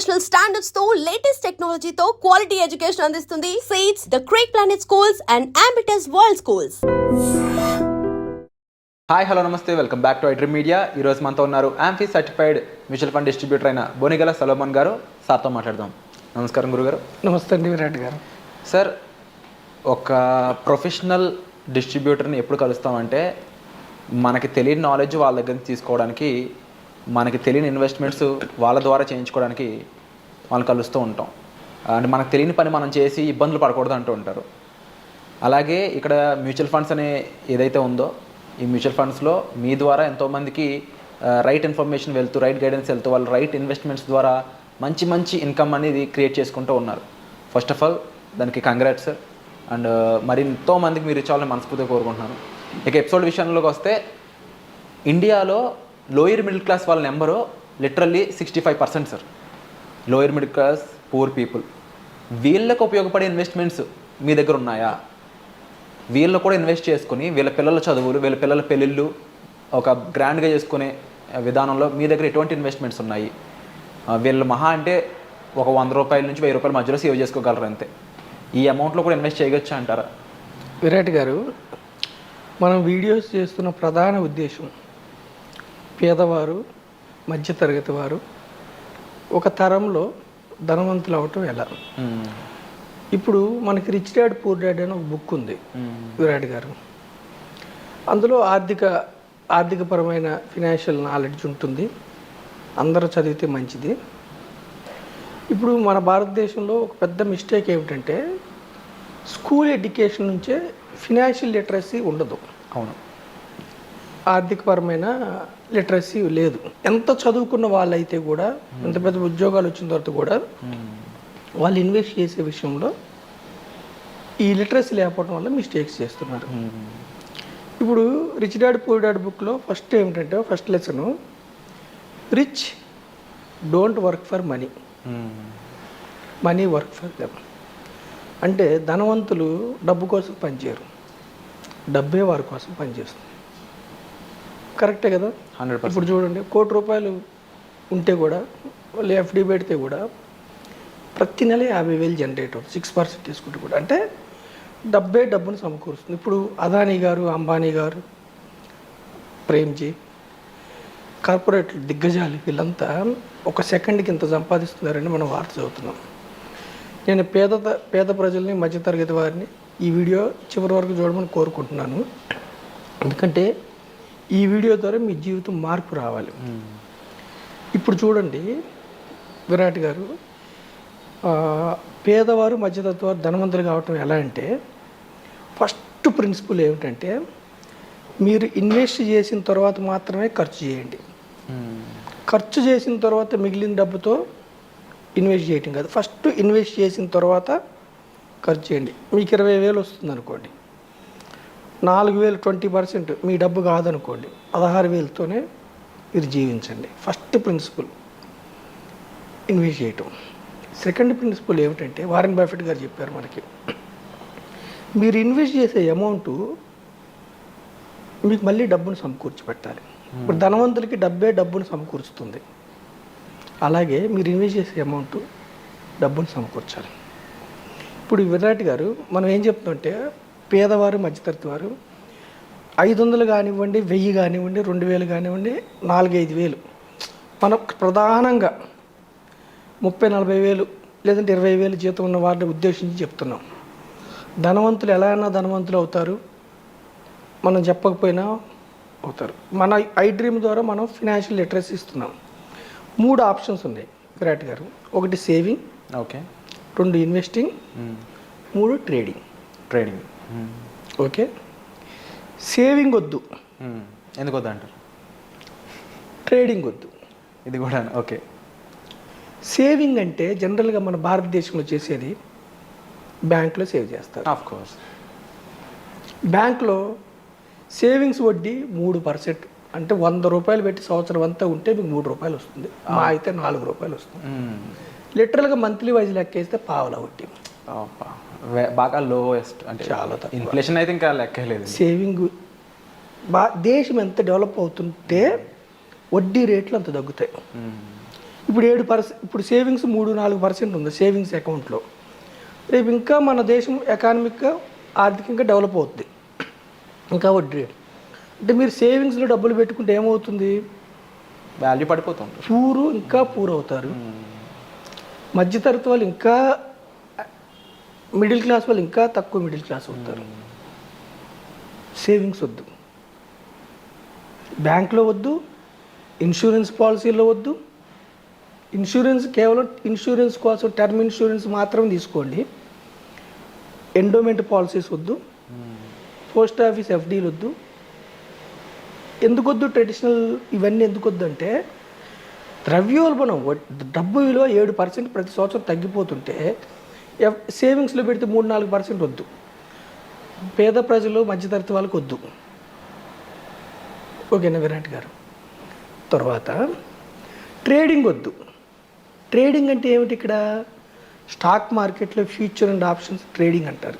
International స్టాండర్డ్స్తో latest టెక్నాలజీతో quality education అందిస్తుంది seats the crack planet schools and ambitious world schools hi hello namaste welcome back to iDream media ఈరోజు మనతో ఉన్నారు AMFI certified mutual fund distributor అయిన Bonigala Salomon గారు. సార్తో మాట్లాడదాం. నమస్కారం గురుగారు. నమస్తే అండి విరాట్ గారు. సార్ ఒక ప్రొఫెషనల్ డిస్ట్రిబ్యూటర్ని ఎప్పుడు కలుస్తామంటే మనకి తెలియని నాలెడ్జ్ వాళ్ళ దగ్గర నుంచి తీసుకోవడానికి మనకి తెలియని ఇన్వెస్ట్మెంట్స్ వాళ్ళ ద్వారా చేయించుకోవడానికి వాళ్ళు కలుస్తూ ఉంటాం. అంటే మనకు తెలియని పని మనం చేసి ఇబ్బందులు పడకూడదు అంటూ ఉంటారు. అలాగే ఇక్కడ మ్యూచువల్ ఫండ్స్ అనే ఏదైతే ఉందో ఈ మ్యూచువల్ ఫండ్స్లో మీ ద్వారా ఎంతోమందికి రైట్ ఇన్ఫర్మేషన్ వెళ్తూ రైట్ గైడెన్స్ వెళ్తూ వాళ్ళు రైట్ ఇన్వెస్ట్మెంట్స్ ద్వారా మంచి మంచి ఇన్కమ్ అనేది క్రియేట్ చేసుకుంటూ ఉన్నారు. ఫస్ట్ ఆఫ్ ఆల్ దానికి కంగ్రాట్స్ అండ్ మరి ఎంతోమందికి మీరు ఇచ్చాలని మనస్ఫూర్తిగా కోరుకుంటున్నాను. ఇక ఎపిసోడ్ విషయంలోకి వస్తే ఇండియాలో లోయర్ మిడిల్ క్లాస్ వాళ్ళ number literally sixty five percent sir lower middle class poor people వీళ్ళకు ఉపయోగపడే ఇన్వెస్ట్మెంట్స్ మీ దగ్గర ఉన్నాయా? వీళ్ళు కూడా ఇన్వెస్ట్ చేసుకుని వీళ్ళ పిల్లల చదువులు వీళ్ళ పిల్లల పెళ్ళిళ్ళు ఒక గ్రాండ్గా చేసుకునే విధానంలో మీ దగ్గర ఎటువంటి ఇన్వెస్ట్మెంట్స్ ఉన్నాయి? వీళ్ళు మహా అంటే ఒక వంద రూపాయల నుంచి వెయ్యి రూపాయల మధ్యలో సేవ్ చేసుకోగలరు అంతే. ఈ అమౌంట్లో కూడా ఇన్వెస్ట్ చేయవచ్చు అంటారా? విరాట్ గారు మనం వీడియోస్ చేస్తున్న ప్రధాన ఉద్దేశం పేదవారు మధ్యతరగతి వారు ఒక తరంలో ధనవంతులు అవటం ఎలా. ఇప్పుడు మనకి రిచ్ డాడ్ పూర్ డాడ్ అని ఒక బుక్ ఉంది. విరాట్ గారు. అందులో ఆర్థిక ఆర్థికపరమైన ఫినాన్షియల్ నాలెడ్జ్ ఉంటుంది. అందరూ చదివితే మంచిది. ఇప్పుడు మన భారతదేశంలో ఒక పెద్ద మిస్టేక్ ఏమిటంటే స్కూల్ ఎడ్యుకేషన్ నుంచే ఫినాన్షియల్ లిటరసీ ఉండదు. అవును. ఆర్థికపరమైన లిటరసీ లేదు. ఎంత చదువుకున్న వాళ్ళైతే కూడా ఎంత పెద్ద ఉద్యోగాలు వచ్చిన తర్వాత కూడా వాళ్ళు ఇన్వెస్ట్ చేసే విషయంలో ఈ లిటరసీ లేకపోవడం వల్ల మిస్టేక్స్ చేస్తున్నారు. ఇప్పుడు రిచ్ డాడ్ పూర్ డాడ్ బుక్లో ఫస్ట్ ఏమిటంటే first lesson rich don't work for money. Money work for them. అంటే ధనవంతులు డబ్బు కోసం పనిచేయరు. డబ్బే వారి కోసం పనిచేస్తుంది. కరెక్టే కదా? హండ్రెడ్ ఇప్పుడు చూడండి కోటి రూపాయలు ఉంటే కూడా వాళ్ళు ఎఫ్డి పెడితే కూడా ప్రతి నెల యాభై వేలు జనరేట్ అవుతుంది సిక్స్ పర్సెంట్ తీసుకుంటే కూడా. అంటే డబ్బే డబ్బును సమకూరుస్తుంది. ఇప్పుడు అదానీ గారు అంబానీ గారు ప్రేమ్జీ కార్పొరేట్ దిగ్గజాలు వీళ్ళంతా ఒక సెకండ్కి ఇంత సంపాదిస్తున్నారని మనం వార్త చదువుతున్నాం. నేను పేద పేద ప్రజల్ని మధ్యతరగతి వారిని ఈ వీడియో చివరి వరకు చూడమని కోరుకుంటున్నాను. ఎందుకంటే ఈ వీడియో ద్వారా మీ జీవితం మార్పు రావాలి. ఇప్పుడు చూడండి విరాట్ గారు పేదవారు మధ్యతత్వ వారు ధనవంతులు కావటం ఎలా అంటే ఫస్ట్ ప్రిన్సిపల్ ఏమిటంటే మీరు ఇన్వెస్ట్ చేసిన తర్వాత మాత్రమే ఖర్చు చేయండి. ఖర్చు చేసిన తర్వాత మిగిలిన డబ్బుతో ఇన్వెస్ట్ చేయటం కాదు. ఫస్ట్ ఇన్వెస్ట్ చేసిన తర్వాత ఖర్చు చేయండి. మీకు ఇరవై వేలు వస్తుంది అనుకోండి నాలుగు వేలు ట్వంటీ పర్సెంట్ మీ డబ్బు కాదనుకోండి. పదహారు వేలతోనే మీరు జీవించండి. ఫస్ట్ ప్రిన్సిపల్ ఇన్వెస్ట్ చేయటం. సెకండ్ ప్రిన్సిపల్ ఏమిటంటే వారెన్ బఫెట్ గారు చెప్పారు మనకి. మీరు ఇన్వెస్ట్ చేసే అమౌంట్ మీకు మళ్ళీ డబ్బును సమకూర్చి పెట్టాలి ఇప్పుడు ధనవంతులకి డబ్బే డబ్బును సమకూర్చుతుంది అలాగే మీరు ఇన్వెస్ట్ చేసే అమౌంట్ డబ్బును సమకూర్చాలి. ఇప్పుడు విరాట్ గారు మనం ఏం చెప్తుంటే పేదవారు మధ్యతరగతి వారు ఐదు వందలు కానివ్వండి వెయ్యి కానివ్వండి రెండు వేలు కానివ్వండి నాలుగైదు వేలు. మనం ప్రధానంగా ముప్పై నలభై వేలు లేదంటే ఇరవై వేలు జీతం ఉన్న వారిని ఉద్దేశించి చెప్తున్నాం. ధనవంతులు ఎలా అయినా ధనవంతులు అవుతారు. మనం చెప్పకపోయినా అవుతారు. మన ఐ డ్రీమ్ ద్వారా మనం ఫినాన్షియల్ లిటరసీ ఇస్తున్నాం. మూడు ఆప్షన్స్ ఉన్నాయి విరాట్ గారు. ఒకటి సేవింగ్ ఓకే. రెండు ఇన్వెస్టింగ్. మూడు ట్రేడింగ్. ట్రేడింగ్. ఓకే సేవింగ్ వద్దు. మ్మ్. ఎందుకు వద్దంటారు ట్రేడింగ్ వద్దు. ఇది కూడా ఓకే సేవింగ్ అంటే జనరల్గా మన భారతదేశంలో చేసేది బ్యాంక్లో సేవ్ చేస్తారు. ఆఫ్ కోర్స్ బ్యాంక్లో సేవింగ్స్ వడ్డీ మూడు పర్సెంట్. అంటే వంద రూపాయలు పెట్టి సంవత్సరం అంతా ఉంటే మీకు మూడు రూపాయలు వస్తుంది. మా అయితే నాలుగు రూపాయలు వస్తుంది. లిటరల్గా మంత్లీ వైజ్ లెక్కేస్తే పావలా వడ్డీ. బాగా లోయెస్ట్ అంటే చాలా. ఇన్ఫ్లేషన్ అయితే ఇంకా లెక్కలేదు సేవింగ్ బా దేశం ఎంత డెవలప్ అవుతుంటే వడ్డీ రేట్లు అంత తగ్గుతాయి. ఇప్పుడు ఏడు పర్సెంట్ ఇప్పుడు సేవింగ్స్ మూడు నాలుగు పర్సెంట్ ఉంది సేవింగ్స్ అకౌంట్లో రేపు ఇంకా మన దేశం ఎకానమిక్గా ఆర్థికంగా డెవలప్ అవుతుంది ఇంకా వడ్డీ రేటు. అంటే మీరు సేవింగ్స్లో డబ్బులు పెట్టుకుంటే ఏమవుతుంది? వాల్యూ పడిపోతుంది పూరు ఇంకా పూర్ అవుతారు. మధ్యతరగతి వాళ్ళు ఇంకా మిడిల్ క్లాస్ వాళ్ళు ఇంకా తక్కువ మిడిల్ క్లాస్ అవుతారు. సేవింగ్స్ వద్దు. బ్యాంక్లో వద్దు ఇన్సూరెన్స్ పాలసీలో వద్దు. ఇన్సూరెన్స్ కేవలం ఇన్సూరెన్స్ కోసం టర్మ్ ఇన్సూరెన్స్ మాత్రం తీసుకోండి. ఎండోమెంట్ పాలసీస్ వద్దు. పోస్ట్ ఆఫీస్ ఎఫ్డీలు వద్దు. ఎందుకు వద్దు ట్రెడిషనల్ ఇవన్నీ ఎందుకొద్దు అంటే ద్రవ్యోల్బణం డబ్బు విలువ ఏడు పర్సెంట్ ప్రతి సంవత్సరం తగ్గిపోతుంటే సేవింగ్స్లో పెడితే మూడు నాలుగు పర్సెంట్ వద్దు. పేద ప్రజలు మధ్యతరగతి వాళ్ళకి వద్దు. ఓకేనా విరాట్ గారు. తర్వాత ట్రేడింగ్ వద్దు. ట్రేడింగ్ అంటే ఏమిటి ఇక్కడ? స్టాక్ మార్కెట్లో ఫ్యూచర్ అండ్ ఆప్షన్స్ ట్రేడింగ్ అంటారు.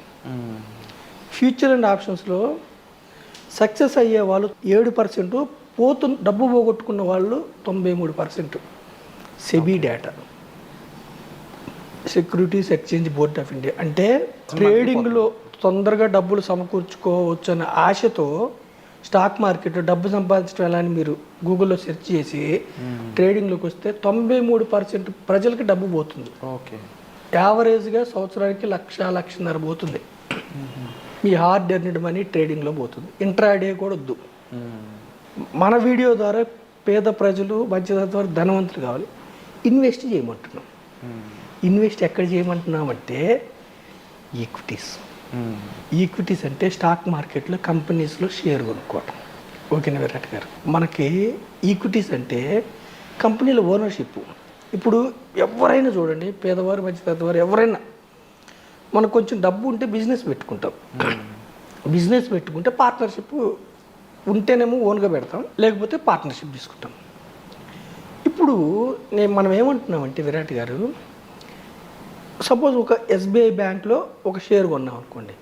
ఫ్యూచర్ అండ్ ఆప్షన్స్లో సక్సెస్ అయ్యే వాళ్ళు ఏడు పర్సెంట్ పోతు డబ్బు పోగొట్టుకున్న వాళ్ళు తొంభై మూడు percent. SEBI data. Securities exchange board of India అంటే ట్రేడింగ్లో తొందరగా డబ్బులు సమకూర్చుకోవచ్చు అనే ఆశతో స్టాక్ మార్కెట్ డబ్బు సంపాదించడం ఎలా అని మీరు గూగుల్లో సెర్చ్ చేసి ట్రేడింగ్లోకి వస్తే తొంభై మూడు పర్సెంట్ ప్రజలకి డబ్బు పోతుంది. ఓకే. యావరేజ్గా సంవత్సరానికి లక్ష లక్షన్నర పోతుంది. మీ హార్డ్ ఎర్నిడ్ మనీ ట్రేడింగ్లో పోతుంది. ఇంట్రాడే కూడా వద్దు. మన వీడియో ద్వారా పేద ప్రజలు వారు ధనవంతులు కావాలి. ఇన్వెస్ట్ చేయమంటున్నాం. ఇన్వెస్ట్ ఎక్కడ చేయమంటున్నామంటే ఈక్విటీస్ ఈక్విటీస్ అంటే స్టాక్ మార్కెట్లో కంపెనీస్లో షేర్ కొనుక్కోవటం. ఓకేనా విరాట్ గారు మనకి ఈక్విటీస్ అంటే కంపెనీల ఓనర్షిప్ ఇప్పుడు ఎవరైనా చూడండి పేదవారు మధ్యతరగతి వారు ఎవరైనా మనకు కొంచెం డబ్బు ఉంటే బిజినెస్ పెట్టుకుంటాం. బిజినెస్ పెట్టుకుంటే పార్ట్నర్షిప్ ఉంటేనేమో ఓన్గా పెడతాం లేకపోతే పార్ట్నర్షిప్ తీసుకుంటాం. ఇప్పుడు నేను మనం ఏమంటున్నామంటే విరాట్ గారు సపోజ్ ఒక ఎస్బీఐ బ్యాంక్లో ఒక షేర్ కొన్నాం అనుకోండి.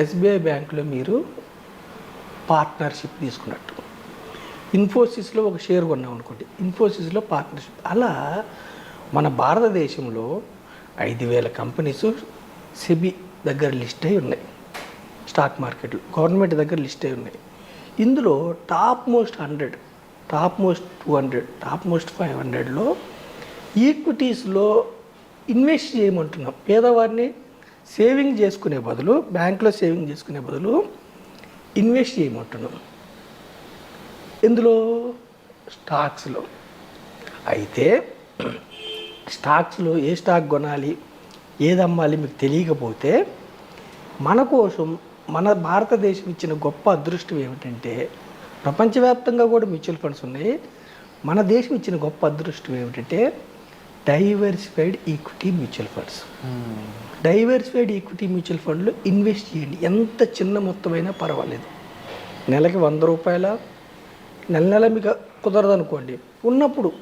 ఎస్బీఐ బ్యాంక్లో మీరు పార్ట్నర్షిప్ తీసుకున్నట్టు. ఇన్ఫోసిస్లో ఒక షేర్ కొన్నాం అనుకోండి. ఇన్ఫోసిస్లో పార్ట్నర్షిప్. అలా మన భారతదేశంలో ఐదు వేల కంపెనీస్ సెబీ దగ్గర లిస్ట్ అయి ఉన్నాయి. స్టాక్ మార్కెట్లో గవర్నమెంట్ దగ్గర లిస్ట్ అయి ఉన్నాయి. ఇందులో top most hundred top most two hundred top most five హండ్రెడ్లో ఈక్విటీస్లో ఇన్వెస్ట్ చేయమంటున్నాం. పేదవారిని సేవింగ్ చేసుకునే బదులు బ్యాంకులో సేవింగ్ చేసుకునే బదులు ఇన్వెస్ట్ చేయమంటున్నాం. ఇందులో స్టాక్స్లో. అయితే స్టాక్స్లో ఏ స్టాక్ కొనాలి ఏది అమ్మాలి మీకు తెలియకపోతే మన కోసం మన భారతదేశం ఇచ్చిన గొప్ప అదృష్టం ఏమిటంటే ప్రపంచవ్యాప్తంగా కూడా మ్యూచువల్ ఫండ్స్ ఉన్నాయి. మన దేశం ఇచ్చిన గొప్ప అదృష్టం ఏమిటంటే diversified equity mutual funds. Diversified equity mutual ఫండ్లో ఇన్వెస్ట్ చేయండి. ఎంత చిన్న మొత్తమైనా పర్వాలేదు. నెలకి వంద రూపాయల? నెల నెల మీకు కుదరదు అనుకోండి ఉన్నప్పుడు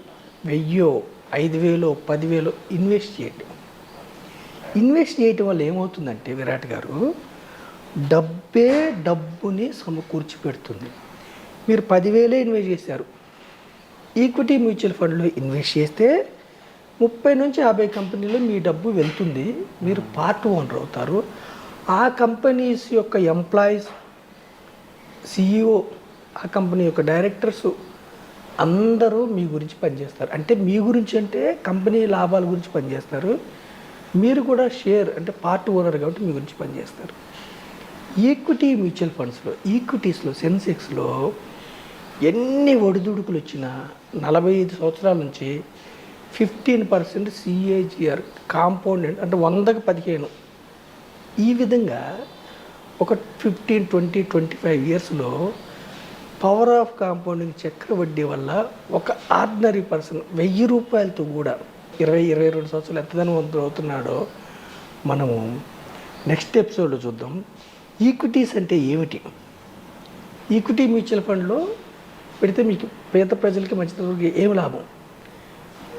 వెయ్యో ఐదు వేలో పదివేలో ఇన్వెస్ట్ చేయండి. ఇన్వెస్ట్ చేయటం వల్ల ఏమవుతుందంటే విరాట్ గారు డబ్బే డబ్బుని సమకూర్చి పెడుతుంది. మీరు పదివేలే ఇన్వెస్ట్ చేశారు. ఈక్విటీ మ్యూచువల్ ఫండ్లో ఇన్వెస్ట్ చేస్తే ముప్పై నుంచి యాభై కంపెనీలో మీ డబ్బు వెళ్తుంది. మీరు పార్ట్ ఓనర్ అవుతారు. ఆ కంపెనీస్ యొక్క ఎంప్లాయీస్ సిఇఓ ఆ కంపెనీ యొక్క డైరెక్టర్స్ అందరూ మీ గురించి పనిచేస్తారు. అంటే మీ గురించి అంటే కంపెనీ లాభాల గురించి పనిచేస్తారు. మీరు కూడా షేర్ అంటే పార్ట్ ఓనర్ కాబట్టి మీ గురించి పనిచేస్తారు. ఈక్విటీ మ్యూచువల్ ఫండ్స్లో ఈక్విటీస్లో సెన్సెక్స్లో ఎన్ని ఒడిదుడుకులు వచ్చినా నలభై ఐదు సంవత్సరాల నుంచి ఫిఫ్టీన్ పర్సెంట్ సిఏజిఆర్ కాంపౌండ్ అంటే వందకు పదిహేను. ఈ విధంగా ఒక ఫిఫ్టీన్ ట్వంటీ ట్వంటీ ఫైవ్ ఇయర్స్లో పవర్ ఆఫ్ కాంపౌండింగ్ చక్ర వడ్డీ వల్ల ఒక ఆర్డినరీ పర్సన్ వెయ్యి రూపాయలతో కూడా ఇరవై ఇరవై రెండు సంవత్సరాలు ఎంత ధనవంతులు అవుతున్నాడో మనము నెక్స్ట్ ఎపిసోడ్లో చూద్దాం. ఈక్విటీస్ అంటే ఏమిటి? ఈక్విటీ మ్యూచువల్ ఫండ్లో పెడితే మీకు పేద ప్రజలకి మంచి ఏమి లాభం?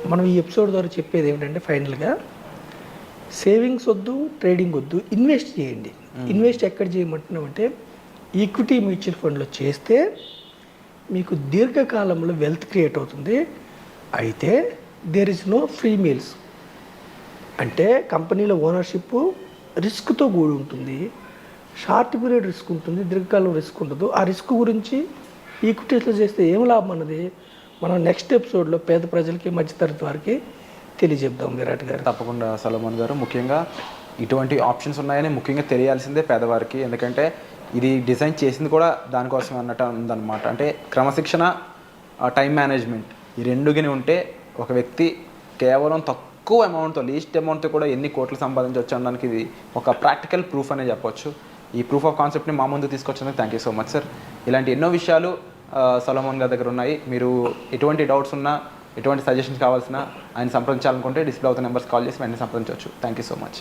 మనం ఈ ఎపిసోడ్ ద్వారా చెప్పేది ఏమిటంటే ఫైనల్గా సేవింగ్స్ వద్దు ట్రేడింగ్ వద్దు ఇన్వెస్ట్ చేయండి. ఇన్వెస్ట్ ఎక్కడ చేయమంటున్నామంటే ఈక్విటీ మ్యూచువల్ ఫండ్లో చేస్తే మీకు దీర్ఘకాలంలో వెల్త్ క్రియేట్ అవుతుంది. అయితే there is no free meals అంటే కంపెనీలో ఓనర్షిప్ రిస్క్తో కూడి ఉంటుంది. షార్ట్ పీరియడ్ రిస్క్ ఉంటుంది దీర్ఘకాలం రిస్క్ ఉండదు. ఆ రిస్క్ గురించి ఈక్విటీస్లో చేస్తే ఏం లాభం అన్నది మనం నెక్స్ట్ ఎపిసోడ్లో పేద ప్రజలకి మధ్యతరగతి వారికి తెలియజెప్దాం విరాట్ గారు. తప్పకుండా సలమాన్ గారు. ముఖ్యంగా ఇటువంటి ఆప్షన్స్ ఉన్నాయని ముఖ్యంగా తెలియాల్సిందే పేదవారికి. ఎందుకంటే ఇది డిజైన్ చేసింది కూడా దానికోసం అన్నట్టు ఉందన్నమాట. అంటే క్రమశిక్షణ టైం మేనేజ్మెంట్ ఈ రెండుగిని ఉంటే ఒక వ్యక్తి కేవలం తక్కువ అమౌంట్తో లీస్ట్ అమౌంట్తో కూడా ఎన్ని కోట్లు సంపాదించవచ్చు అనడానికి ఇది ఒక ప్రాక్టికల్ ప్రూఫ్ అనే చెప్పొచ్చు. ఈ ప్రూఫ్ ఆఫ్ కాన్సెప్ట్ని మా ముందు తీసుకొచ్చినందుకు thank you so much sir ఇలాంటి ఎన్నో విషయాలు సొలమోన్ గారి దగ్గర ఉన్నాయి. మీరు ఎటువంటి డౌట్స్ ఉన్నా ఎటువంటి సజెషన్స్ కావాల్సిన ఆయన సంప్రదించాలనుకుంటే డిస్ప్లే అవుతున్న నెంబర్స్ కాల్ చేసి వెంటనే సంప్రదించవచ్చు. Thank you so much